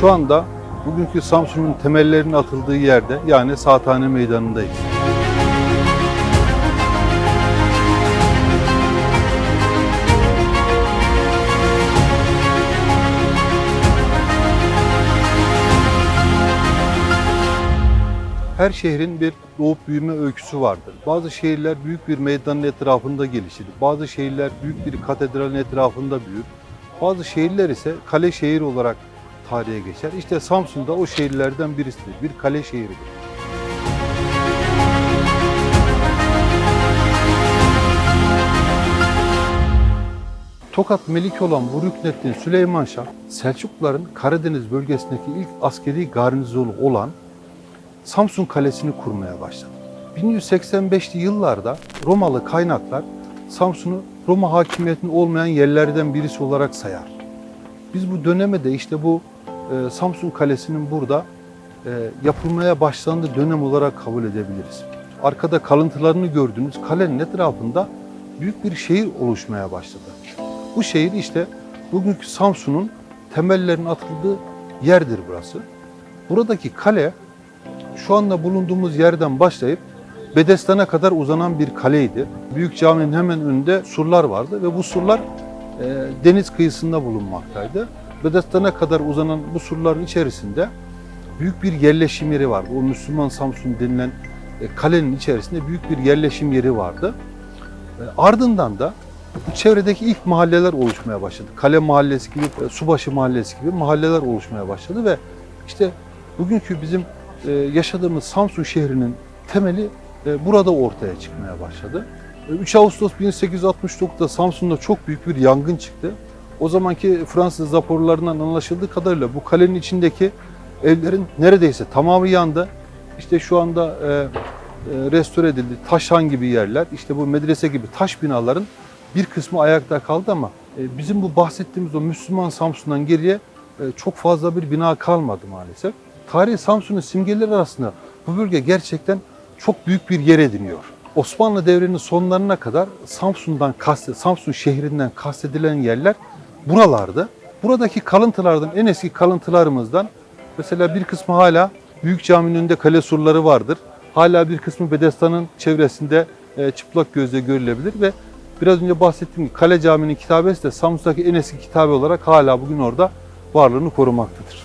Şu anda bugünkü Samsun'un temellerinin atıldığı yerde yani Saathane Meydanı'ndayız. Her şehrin bir doğup büyüme öyküsü vardır. Bazı şehirler büyük bir meydanın etrafında gelişir. Bazı şehirler büyük bir katedralin etrafında büyür. Bazı şehirler ise kale şehir olarak tarihe geçer. İşte Samsun da o şehirlerden birisidir. Bir kale şehridir. Tokat Meliki olan bu Rükneddin Süleyman Şah, Selçukluların Karadeniz bölgesindeki ilk askeri garnizonu olan Samsun Kalesi'ni kurmaya başladı. 1185'li yıllarda Romalı kaynaklar Samsun'u Roma hakimiyetinin olmayan yerlerden birisi olarak sayar. Biz bu döneme de işte bu e, Samsun Kalesi'nin burada e, yapılmaya başlandığı dönem olarak kabul edebiliriz. Arkada kalıntılarını gördüğünüz kalenin etrafında büyük bir şehir oluşmaya başladı. Bu şehir işte bugünkü Samsun'un temellerinin atıldığı yerdir burası. Buradaki kale şu anda bulunduğumuz yerden başlayıp Bedestan'a kadar uzanan bir kaleydi. Büyük caminin hemen önünde surlar vardı ve bu surlar e, deniz kıyısında bulunmaktaydı. Bedestan'a kadar uzanan bu surların içerisinde büyük bir yerleşim yeri vardı. O Müslüman Samsun denilen e, kalenin içerisinde büyük bir yerleşim yeri vardı. E, ardından da bu çevredeki ilk mahalleler oluşmaya başladı. Kale mahallesi gibi, e, Subaşı mahallesi gibi mahalleler oluşmaya başladı ve işte bugünkü bizim yaşadığımız Samsun şehrinin temeli burada ortaya çıkmaya başladı. E, 3 Ağustos 1869'da Samsun'da çok büyük bir yangın çıktı. O zamanki Fransız raporlarından anlaşıldığı kadarıyla bu kalenin içindeki evlerin neredeyse tamamı yandı. İşte şu anda e, e, restore edildi. Taşhan gibi yerler, işte bu medrese gibi taş binaların bir kısmı ayakta kaldı ama e, bizim bu bahsettiğimiz o Müslüman Samsun'dan geriye e, çok fazla bir bina kalmadı maalesef. Tarihi Samsun'un simgeleri arasında bu bölge gerçekten çok büyük bir yer ediniyor. Osmanlı devrinin sonlarına kadar Samsun'dan kast, Samsun şehrinden kastedilen yerler buralardı. Buradaki kalıntılardan en eski kalıntılarımızdan mesela bir kısmı hala Büyük Cami'nin önünde kale surları vardır. Hala bir kısmı Bedestan'ın çevresinde e, çıplak gözle görülebilir ve biraz önce bahsettiğim gibi Kale Camii'nin kitabesi de Samsun'daki en eski kitabe olarak hala bugün orada varlığını korumaktadır.